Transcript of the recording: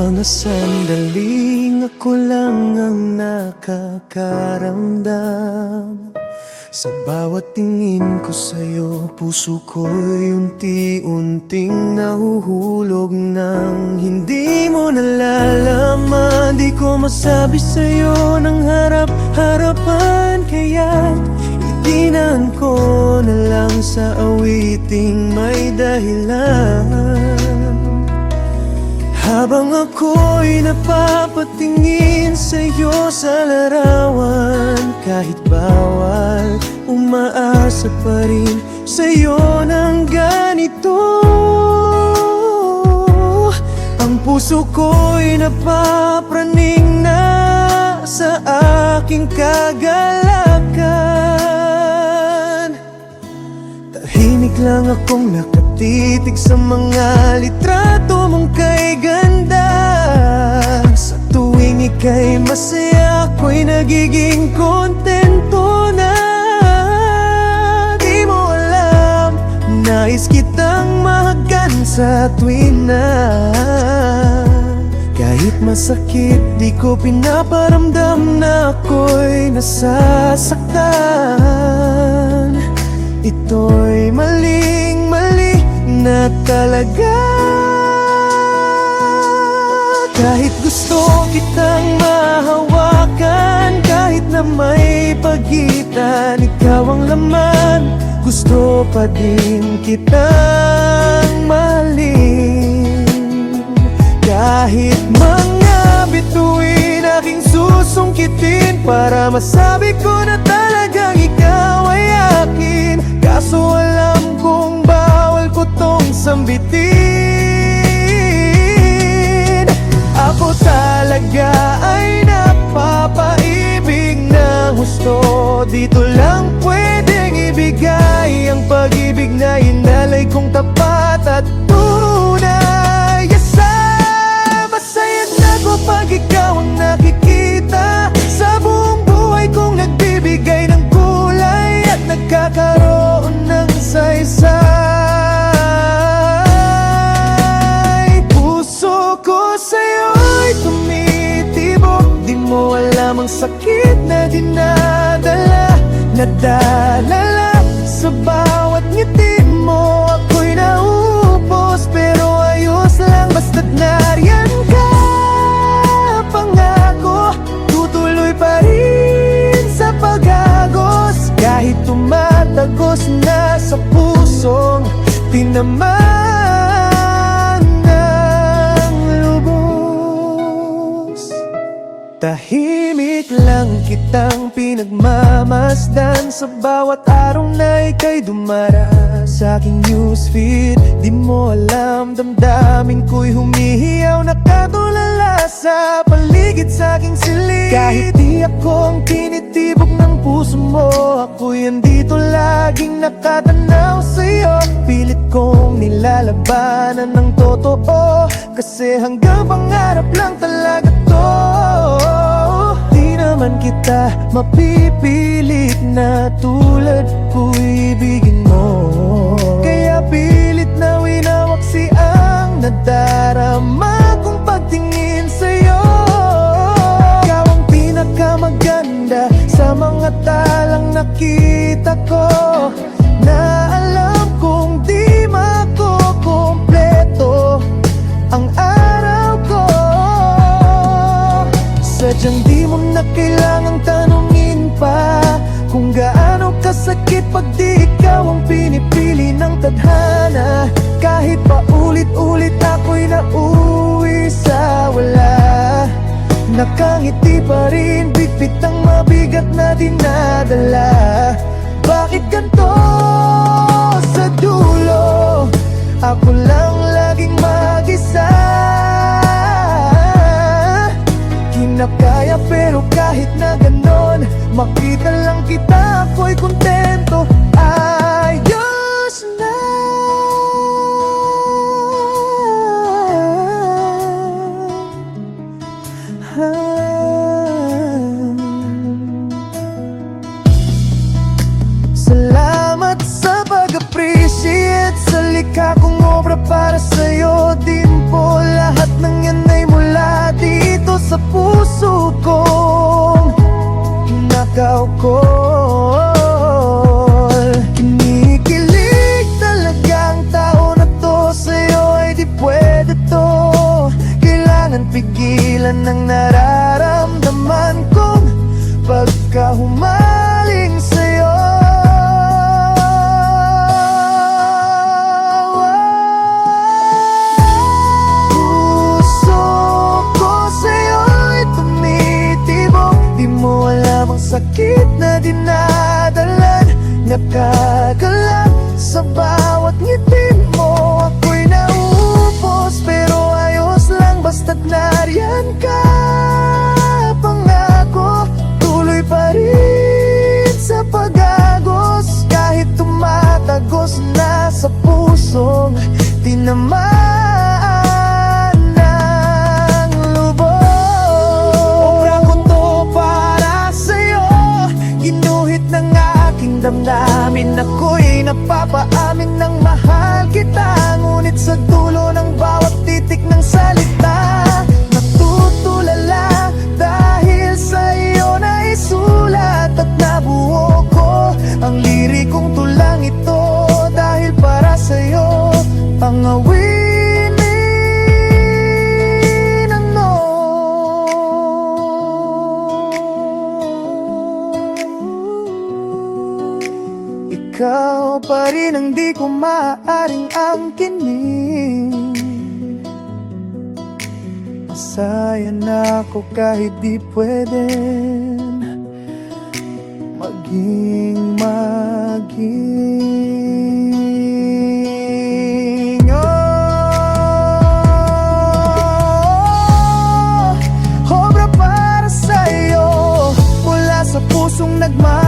Mga sandaling ako lang ang nakakaramdam. Sa bawat tingin ko sa'yo Puso ko'y unti-unting nahuhulog Nang hindi mo nalalaman. Di ko masabi sa'yo ng harap-harapan Kaya't itinaan ko na lang sa awiting may dahilan habang ako'y napapatingin sa'yo sa larawan Kahit bawal, umaasa pa rin sa'yo ng ganito. Ang puso ko'y napapraning na sa aking kagalakan lang akong nakatitig sa mga litrato mong kay ganda. Sa tuwing ika'y masaya ako'y nagiging kontento na. Di mo alam, nais kitang mahagan sa tuwing na. Kahit masakit, di ko pinaparamdam na ako'y nasasaktan Ito'y maling mali na talaga. Kahit gusto kitang mahawakan Kahit na may pagitan Ikaw ang laman. Gusto pa din kitang mahalin Kahit mga bituin aking susungkitin Para masabi ko na akin Kaso alam kong bawal ko tong sambitin. Ako talaga ay napapaibig ng gusto Dito lang pwedeng ibigay ang pag-ibig na inalay kong tapat at sakit na dinadala Nadalala sa bawat ngiti mo Ako'y naupos pero ayos lang Basta't nariyan ka. Pangako tutuloy pa rin sa pag-agos. Kahit tumatagos na sa pusong Tinamaan Tahimik lang kitang pinagmamasdan Sa bawat araw na ika'y dumara. Sa aking newsfeed Di mo alam damdamin ko'y humihiyaw Nakatulala sa paligid sa aking silid Kahit di ako ang tinitibok ng puso mo Ako'y andito laging nakatanaw sa'yo. Pilit kong nilalabanan ng totoo Kasi hanggang pangarap lang talaga to naman kita mapipilit na tulad ko'y ibigin mo. Kaya pilit na winawaksi ang nadarama kong pagtingin sa'yo. Ikaw ang pinakamaganda sa mga talang nakita ko Na alam kong di makukumpleto ang araw ko. Sadyang di pag di ikaw ang pinipili ng tadhana Kahit pa ulit-ulit ako'y nauwi sa wala. Nakangiti pa rin, bitbit ang mabigat na dinadala. Bakit ganito sa dulo? Ako lang laging mag-isa. Kinakaya pero kahit na ganon Makita lang kita ako'y kontento para sa'yo din po. Lahat ng yan ay mula dito sa puso kong Nakaw ko. Isipin ako'y napapaan ang kinig. Masaya na ako kahit di pwede. Maging, maging. Pusong nagmamahal